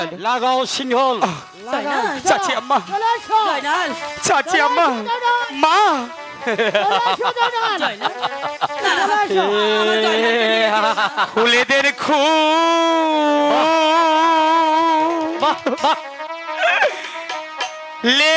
জয়নাল লাগাও সিংহল চাচি আম্মা চাচি আম্মা মা। ফুলেদের খু বাহ বাহ লে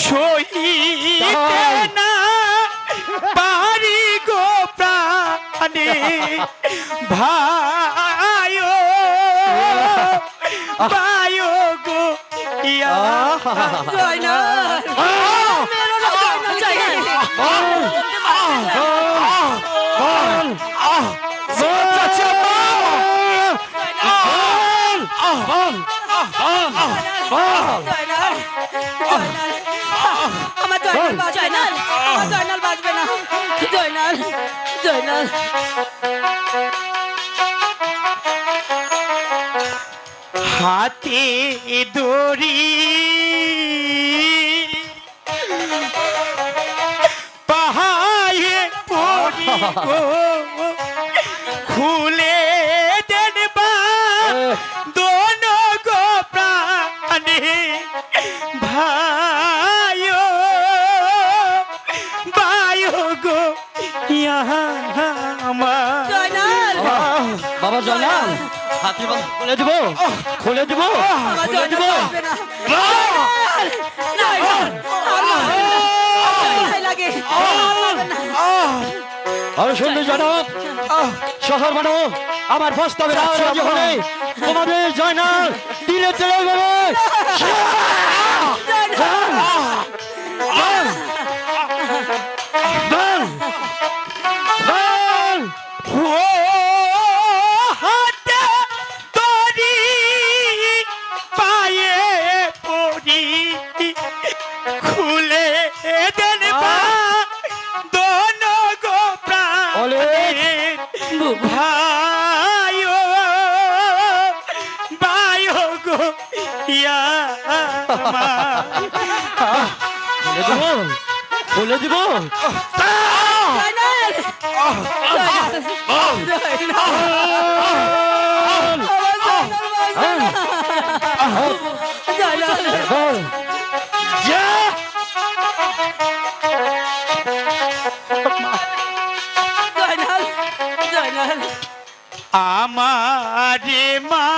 সইতে না পারি গো প্রাণী ভাইও ভাইও গো ইয়া জয়নাল মেরো জয়নাল। জয়নাল জয়নাল বাজবে না। জয়নাল জয়নাল। হাতে দড়ি। পাহাড়ে পড়ি হাতি খুলে দিব? খুলে দিব? খুলে দিব? আর সুন্দর জনক শহর মানব আমার রাজি হলে তোমাদের জয়নাল দিলে চলে যাবে। ও খুলে দেন দোনো গো ওলে। প্রাণে। ভাইও বায়ো গো ইয়া মা। দিব খুলে দিব। আমারে মা।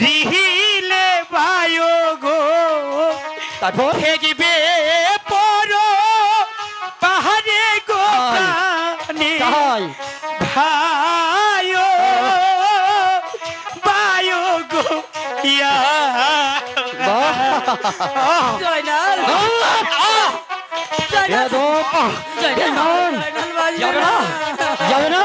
রিহিলে বায়ো গো। তারপর? হেগিবে জয়নাল। জয়নাল। জয়নাল। যাবে না। যাবে না।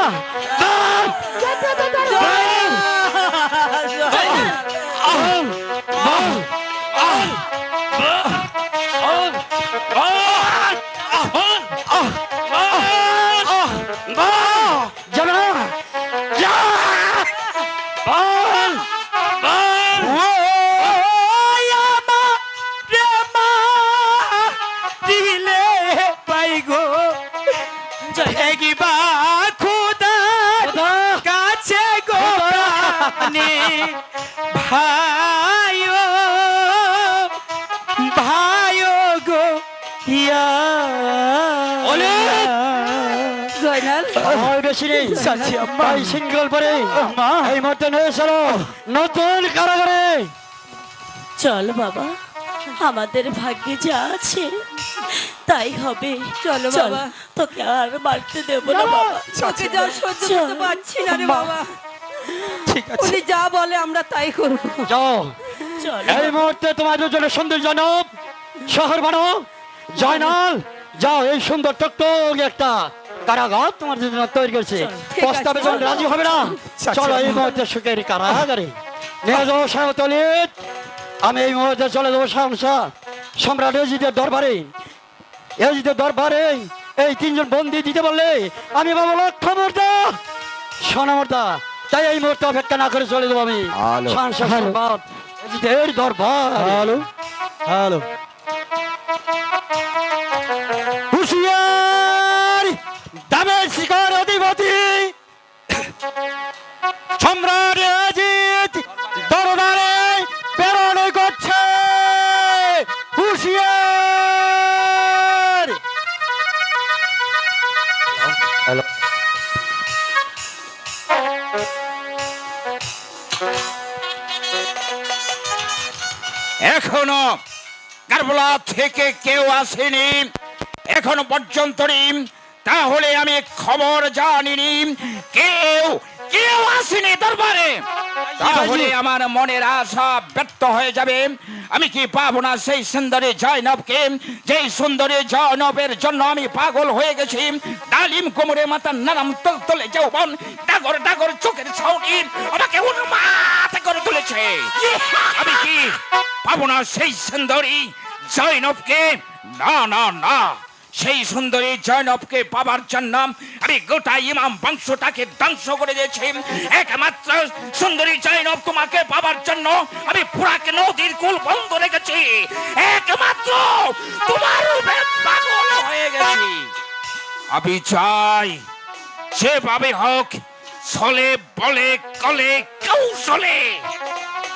চাচি আম্মা। তাই সিঙ্গল পরে। আম্মা। এই মুহূর্তে নিয়ে চলো। নতুন কারাগারে। চল বাবা আমাদের ভাগ্যে যা আছে তাই হবে। চলো বাবা। তোকে আর মারতে দেবো না বাবা। তোকে যা সহ্য করতে পারছি না রে বাবা। ঠিক আছে। উনি যা বলে আমরা তাই করব। যাও। চল। এই মুহূর্তে তোমার দুজনের সুন্দর জনব শহর বানো জয়নাল যাও এই সুন্দর টকটক একটা। কারাগার তোমার জন্য তৈরি করেছে। প্রস্তাবে যখন রাজি হবে না? আচ্ছা, চলো এই। মুহূর্তে সুখের কারাগারে। নিয়ে যাও সাহতলিত আমি এই মুহূর্তে চলে যাব শামসা। সম্রাট এজিদের দরবারে। এজিদের দরবারে এই তিনজন বন্দি দিতে বললে আমি বাবা লক্ষ্য মর্দা সোনা মর্দা তাই এই মুহূর্তে অপেক্ষা না করে চলে যাব আমি। সম্রাট এজিদের দরবার। হ্যালো। হ্যালো। এখনও কারবলা থেকে কেউ আসেনি। এখনও পর্যন্ত তাহলে আমি খবর জানিনি। কেউ কেউ আসেনি দরবারে। তাহলে আমার মনের আশা ব্যর্থ হয়ে যাবে। আমি কি পাবো না সেই সুন্দরী জয়নবকে? যেই সুন্দরী জয়নবের জন্য আমি পাগল হয়ে গেছি। ডালিম কোমরে মাথা নানাম তল তলে যৌবন ডাগর ডাগর চোখের ছাউনি আমাকে উন্মাদ করে তুলেছে। আমি কি পাবো না সেই সুন্দরী জয়নবকে? না না না। সেই সুন্দরী জয়নবকে পাবার জন্য আমি গোটা ইমাম বংশটাকে ধ্বংস করে দিয়েছি। একমাত্র সুন্দরী জয়নব তোমাকে পাবার জন্য আমি পুরাকে নদীর কুল বন্ধ রেখেছি। একমাত্র তোমার রূপে পাগল হয়ে গেছি। আমি চাই যেভাবে হোক ছলে বলে কলে কৌশলে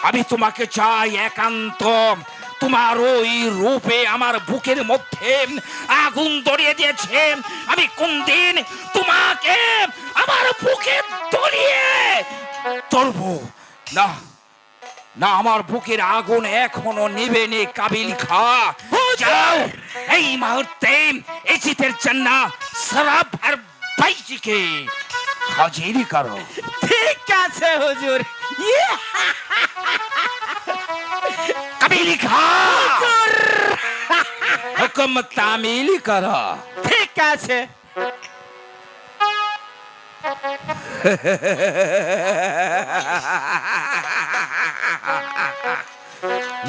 আমি তোমাকে চাই একান্ত। তোমার ওই রূপে আমার বুকের মধ্যে আগুন ধরিয়ে দিয়েছে। আমি কোন দিন তোমাকে আমার বুকে ধরিয়ে ধরবো? না না, আমার বুকের আগুন এখনও নিবেনি কাবিল খা। যাও, এই মুহূর্তে এই চিতের জন্য সরাব আর বাইজিকে হাজির করো। ঠিক আছে, হুজুর। হুকুম তামিল করো ঠিক আছে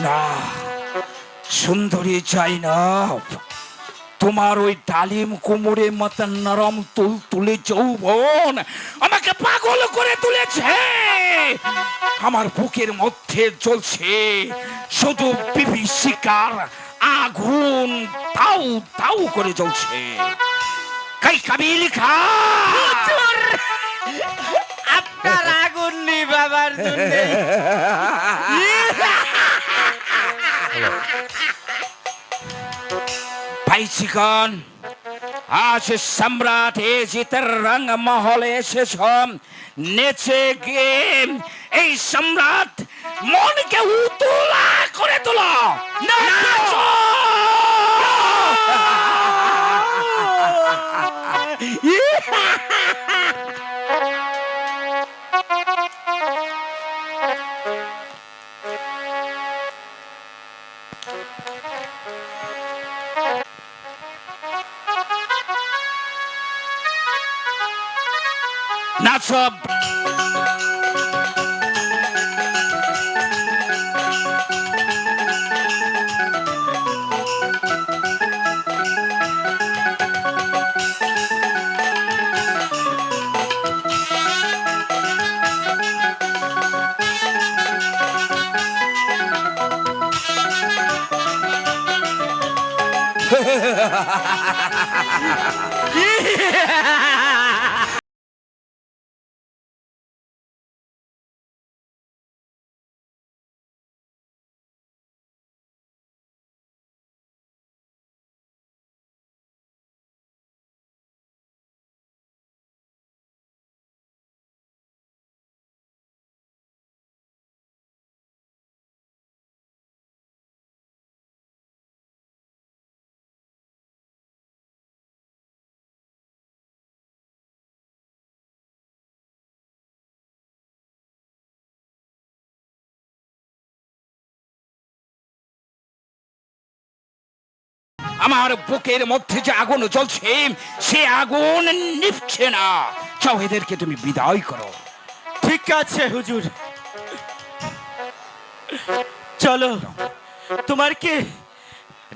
না সুন্দরী চাই তোমার ওই ডালিম কোমরে মতন নরম তুল তুলে যৌবন আমাকে পাগল করে তুলেছে। আমার বুকের মধ্যে চলছে শুধু বিভীষিকার আগুন তাও তাও করে চলছে কাই কাবিল খা আপনার আগুন নিবাবার জন্য। ভাইচিকন আজ সম্রাট এ এজিতের রং মহলে এসেছ নেচে গিয়ে এই সম্রাট মনকে উতলা করে তোলা নাচো! উৎসব yeah! আমার বুকের মধ্যে যে আগুন জ্বলছে সে আগুন নিচ্ছে না। চাও এদেরকে তুমি বিদায় করো। ঠিক আছে হুজুর। চলো তোমার কে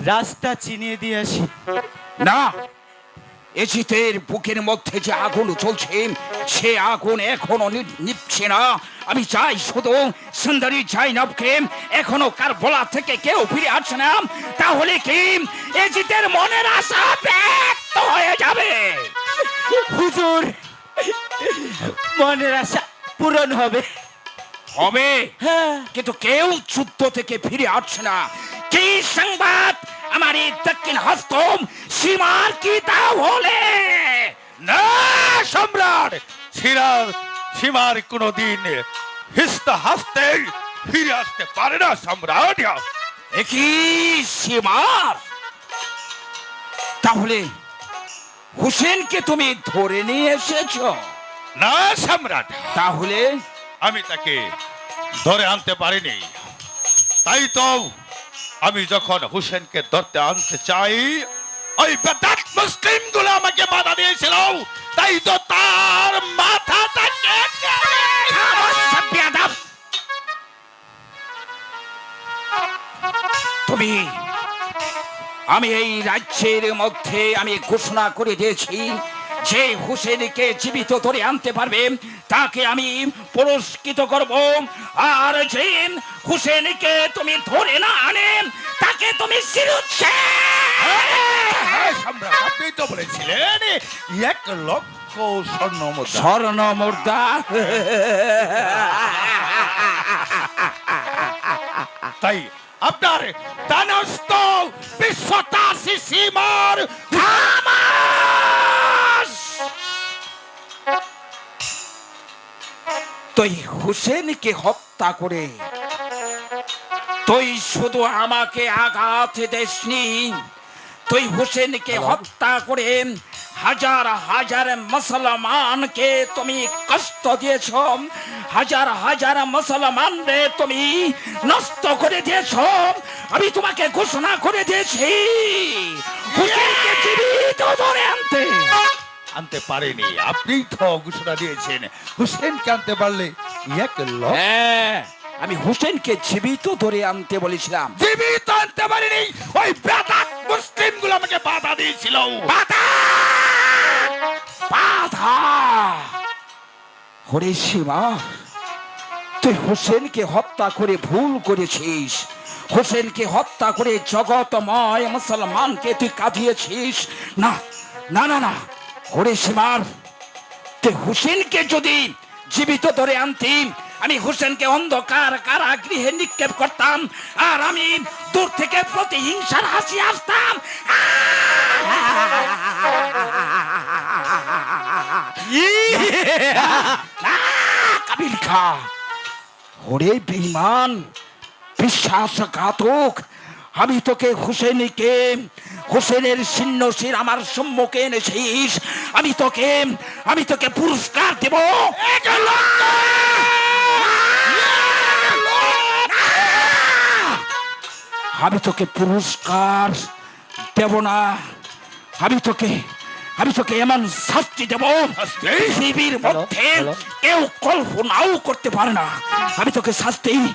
রাস্তা চিনিয়ে দিয়ে আসি? না এজিতের বুকের মধ্যে যে আগুন চলছে সে আগুন এখনও নি- নিভছে না। আমি চাই শুধু সুন্দরী জাইনবকে এখনও কার বলা থেকে কেউ ফিরে আসছে না। তাহলে কি এজিতের মনের আশা ব্যক্ত হয়ে যাবে? হুজুর মনের আশা পূরণ হবে। হবে। হ্যাঁ। কিন্তু কেউ যুদ্ধ থেকে ফিরে আসছে না। কি সংবাদ? আমার এই দক্ষিণ হস্তম সীমার কি তাহলে না সম্রাট! সিরার সীমার কোনদিন হিস্তা হাসতে ফিরে আসতে পারে না সম্রাট। একই সীমার? তাহলে হুসেনকে তুমি ধরে নিয়ে এসেছ? না সম্রাট। তাহলে? আমি তাকে ধরে আনতে পারিনি। তাই তো আমি যখন হুসেনকে ধরতে আনতে চাই, ওই বেদাত মুসলিমগুলো আমাকে বাধা দিয়েছিল তাই তো তার বেয়াদব! তুমি, আমি এই রাজ্যের মধ্যে আমি ঘোষণা করে দিয়েছি, যে হুসেনকে জীবিত ধরে আনতে পারবে, তাকে আমি পুরস্কৃত করব আর যে হুসেনকে তুমি ধরে না আনে তাকে তুমি হ্যাঁ, সম্রাট আপনি তো বলেছিলেন এক লক্ষ স্বর্ণ মুদ্রা। স্বর্ণ মুর্দা তাই আপনার দানস্থ বিশ্বতাসী সীমার! তুই হুসেনকে হত্যা করে তুই শুধু আমাকে আঘাত দেসনি। তুই হুসেনকে হত্যা করে হাজার হাজার মুসলমানকে তুমি কষ্ট দিয়েছ। হাজার হাজার মুসলমানরে তুমি নষ্ট করে দিয়েছ। আমি তোমাকে ঘোষণা করে দিয়েছি। হুসেনকে জীবিত ধরে আনতে। আনতে পারেনি। আপনি তো ঘোষণা দিয়েছেন। হুসেনকে আনতে পারলে এক লক্ষ হ্যাঁ। আমি হুসেনকে জীবিত ধরে আনতে বলেছিলাম। জীবিত আনতে পারিনি। ওই বেদাত মুসলিমগুলো আমাকে বাধা দিয়েছিল। বাধা! বাধা! হরে শিবা তুই হোসেনকে হত্যা করে ভুল করেছিস। হোসেনকে হত্যা করে জগতময় মুসলমানকে তুই কাঁদিয়েছিস। না না না না। হরে শিবার তুই হোসেনকে যদি জীবিত ধরে আনতিম আমি হোসেনকে অন্ধকার কারা গৃহে নিক্ষেপ করতাম। আর আমি দূর থেকে প্রতিহিংসার হাসি আসতাম। কাবিল খা, ওরে বেঈমান, বিশ্বাসঘাতক। আমি তোকে হুসেনকে, হুসেনের ছিন্ন আমার সম্মুখে এনেছিস। আমি তোকে আমি তোকে পুরস্কার দেব। আমি তোকে পুরস্কার দেব না। আমি তোকে আমি তোকে এমন শাস্তি দেব পৃথিবীর মধ্যে কেউ কল্পনাও করতে পারে না। আমি তোকে শাস্তি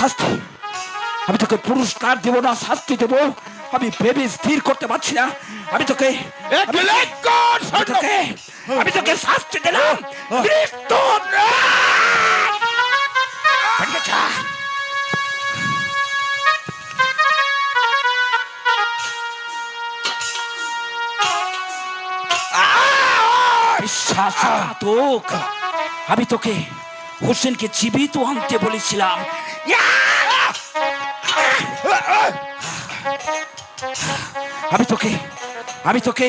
শাস্তি। আমি তোকে পুরস্কার দেব না শাস্তি দেব। আমি ভেবে স্থির করতে পারছি না। আমি তোকে আমি- তোকে আমি তোকে শাস্তি দিলাম! বিশ্বাসঘাতক আমি তোকে হোসেনকে জীবিত আনতে বলেছিলাম। আমি তোকে আমি তোকে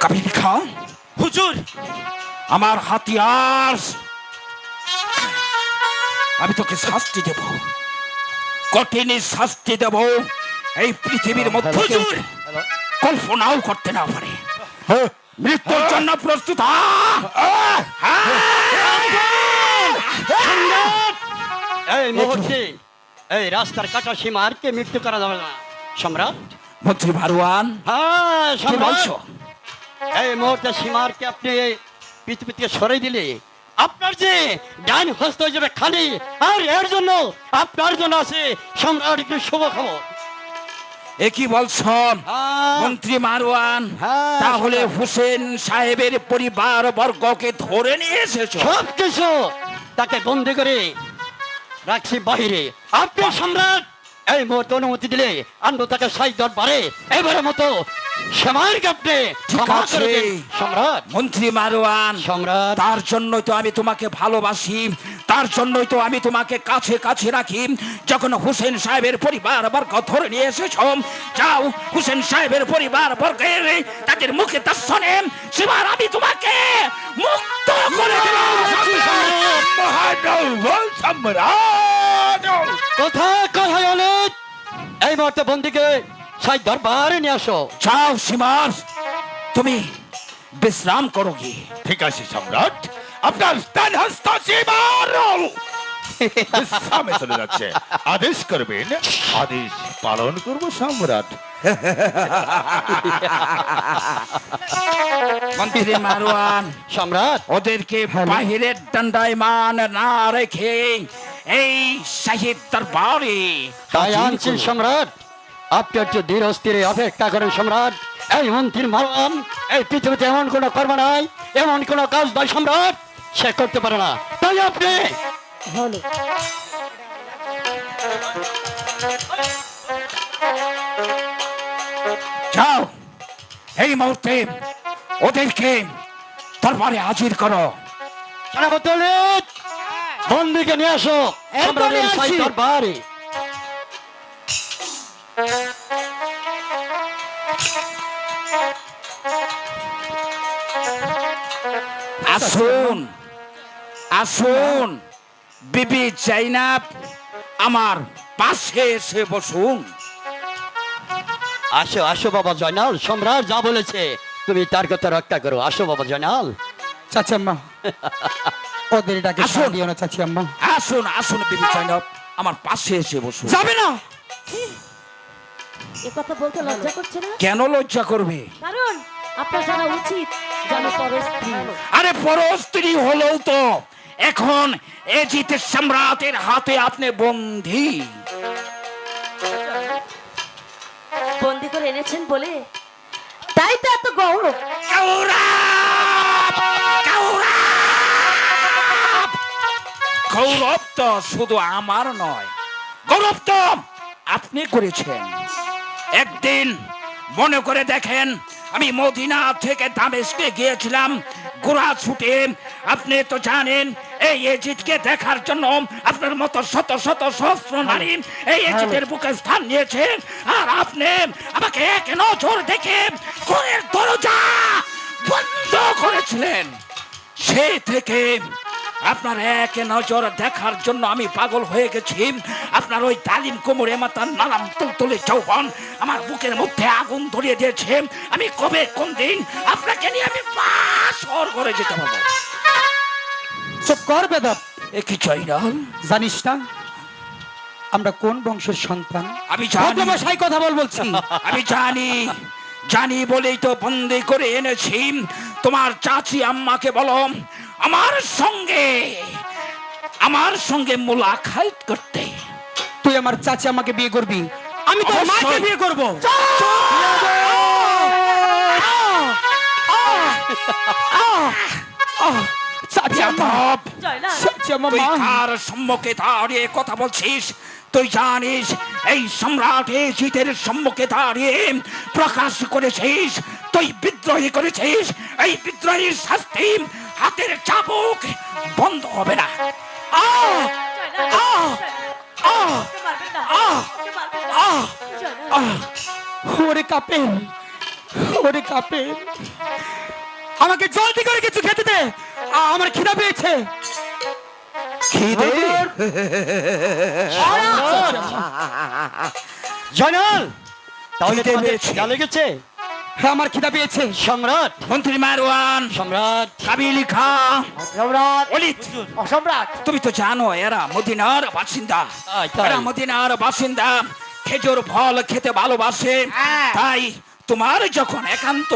কাবিল খাও হুজুর আমার হাতিয়ার। আমি তোকে শাস্তি দেব। কঠিন শাস্তি দেব। এই পৃথিবীর মধ্যে কল্পনাও করতে না পারে। মৃত্যুর জন্য প্রস্তুত। এই মুহূর্তে এই রাস্তার কাটা সীমারকে মৃত্যু করা যাবে না? সম্রাট? মন্ত্রী মারওয়ান হ্যাঁ সম্রাট। এই মুহূর্তে সীমারকে আপনি পৃথিবী থেকে দিলে আপনার যে ডাইন হস্ত যাবে খালি আর এর জন্য আপনার জন্য আছে সম্রাট একটু শুভ খবর। এ বলছন হ্যাঁ। মন্ত্রী মারওয়ান হ্যাঁ, তাহলে। হুসেন সাহেবের পরিবার বর্গকে ধরে নিয়ে এসেছ সব কিছু তাকে বন্দি করে রাখছি বাহিরে আপনি সম্রাট এই মুহূর্তে অনুমতি দিলে আন্দো তাকে সাই দরবারে এবারের মতো সম্রাট। মন্ত্রী মারওয়ান সম্রাট। তার জন্যই তো আমি তোমাকে ভালোবাসি তার জন্যই তো আমি তোমাকে কাছে কাছে রাখি। যখন হুসেন সাহেবের পরিবার বর্গ ধরে নিয়ে এসেছ যাও হুসেন সাহেবের পরিবার বর্গের তাদের মুখে দর্শনে সেবার আমি তোমাকে মুক্ত করে সম্রাট। কোথায় কোথায় অনেক এই মুহূর্তে বন্দিকে সাই দরবারে নিয়ে আসো। যাও সীমার তুমি বিশ্রাম করো কি ঠিক আছে সম্রাট আপনার স্থান হস্ত সীমার বিশ্রামে চলে যাচ্ছে। আদেশ করবেন আদেশ পালন করব সম্রাট। মন্ত্রী মারওয়ান সম্রাট। ওদেরকে বাহিরের ডান্ডায় মান না রেখে এই শাহিদ দরবারে তাই আনছি। সম্রাট। আপনি একটু ধীর স্থিরে অপেক্ষা করেন সম্রাট। এই মন্ত্রীর মারওয়ান এই পৃথিবীতে এমন কোনো কর্ম নাই এমন কোনো কাজ নয় সম্রাট। সে করতে পারে না। তাই আপনি যাও। এই মুহূর্তে ওদেরকে দরবারে হাজির করো। সেনাপতি বন্দিকে নিয়ে আসো দরবারে। আসুন আসুন। বিবি জাইনাব আমার পাশে এসে বসুন। আসো আসো বাবা জয়নাল সম্রাট যা বলেছে তুমি তার কথা রক্ষা করো। আসো বাবা জয়নাল। চাচি আম্মা ওদের ডাকে আসুন। দিও না চাচি আম্মা আসুন আসুন বিবি জাইনাব আমার পাশে এসে বসুন। যাবে না। এ কথা বলতে লজ্জা করছে না? কেন লজ্জা করবে? কারণ আপনার জানা উচিত যেন পরস্ত্রী আরে পরস্ত্রী হলেও তো এখন এজিত সম্রাটের হাতে আপনি বন্দী। বন্দি করে এনেছেন বলে? তাই তো এত গৌরব। গৌরব! গৌরব! গৌরব তো শুধু আমার নয়। গৌরব তো আপনি করেছেন। একদিন মনে করে দেখেন আমি মদিনা থেকে দামেস্কে গিয়েছিলাম গোড়া ছুটে। আপনি তো জানেন এই এজিদকে দেখার জন্য আপনার মতো শত শত সহস্র নারী এই এজিদের বুকে স্থান নিয়েছে। আর আপনি আমাকে এক নজর দেখে ঘরের দরজা বন্ধ করেছিলেন। সেই থেকে আপনার এক নজর দেখার জন্য আমি পাগল হয়ে গেছি। আপনার ওই তালিম কোমরে মাতার নানাম তুলতুলে চৌবন আমার বুকের মধ্যে আগুন ধরিয়ে দিয়েছে। আমি কবে কোন দিন আপনাকে নিয়ে আমি শহর করে যেতে পারব? চুপ কর বেদব। এ কি চাই না? জানিস না আমরা কোন বংশের সন্তান? আমি জানি। ভদ্রমশাই কথা বল বলছি। আমি জানি জানি বলেই তো বন্দি করে এনেছি। তোমার চাচি আম্মাকে বলো আমার সঙ্গে আমার সঙ্গে মুলাকাত করতে। তুই আমার চাচি আমাকে বিয়ে করবি? আমি তোর। মাকে বিয়ে করব। চাচি যাদব, চাচি আম্মা তুই কার সম্মুখে দাঁড়িয়ে কথা বলছিস? তুই জানিস এই সম্রাট জিতের সম্মুখে দাঁড়িয়ে প্রকাশ করেছিস তুই বিদ্রোহী করেছিস এই বিদ্রোহীর শাস্তি হাতের চাবুক বন্ধ হবে না! ওরে কাপেন ওরে কাপেন। আমাকে জলদি করে কিছু খেতে দে। আমার খিদা পেয়েছে। খিদে? জয়নাল তাহলে খিদে লেগেছে? আমার খিদা পেয়েছে। সম্রাট। মন্ত্রী মারওয়ান। সম্রাট। কাবিলি খা। সম্রাট। অলিত। সম্রাট। তুমি তো জানো এরা মদিনার বাসিন্দা। এরা মদিনার বাসিন্দা। খেজুর ফল খেতে ভালোবাসে। হ্যাঁ। তাই তোমার যখন একান্ত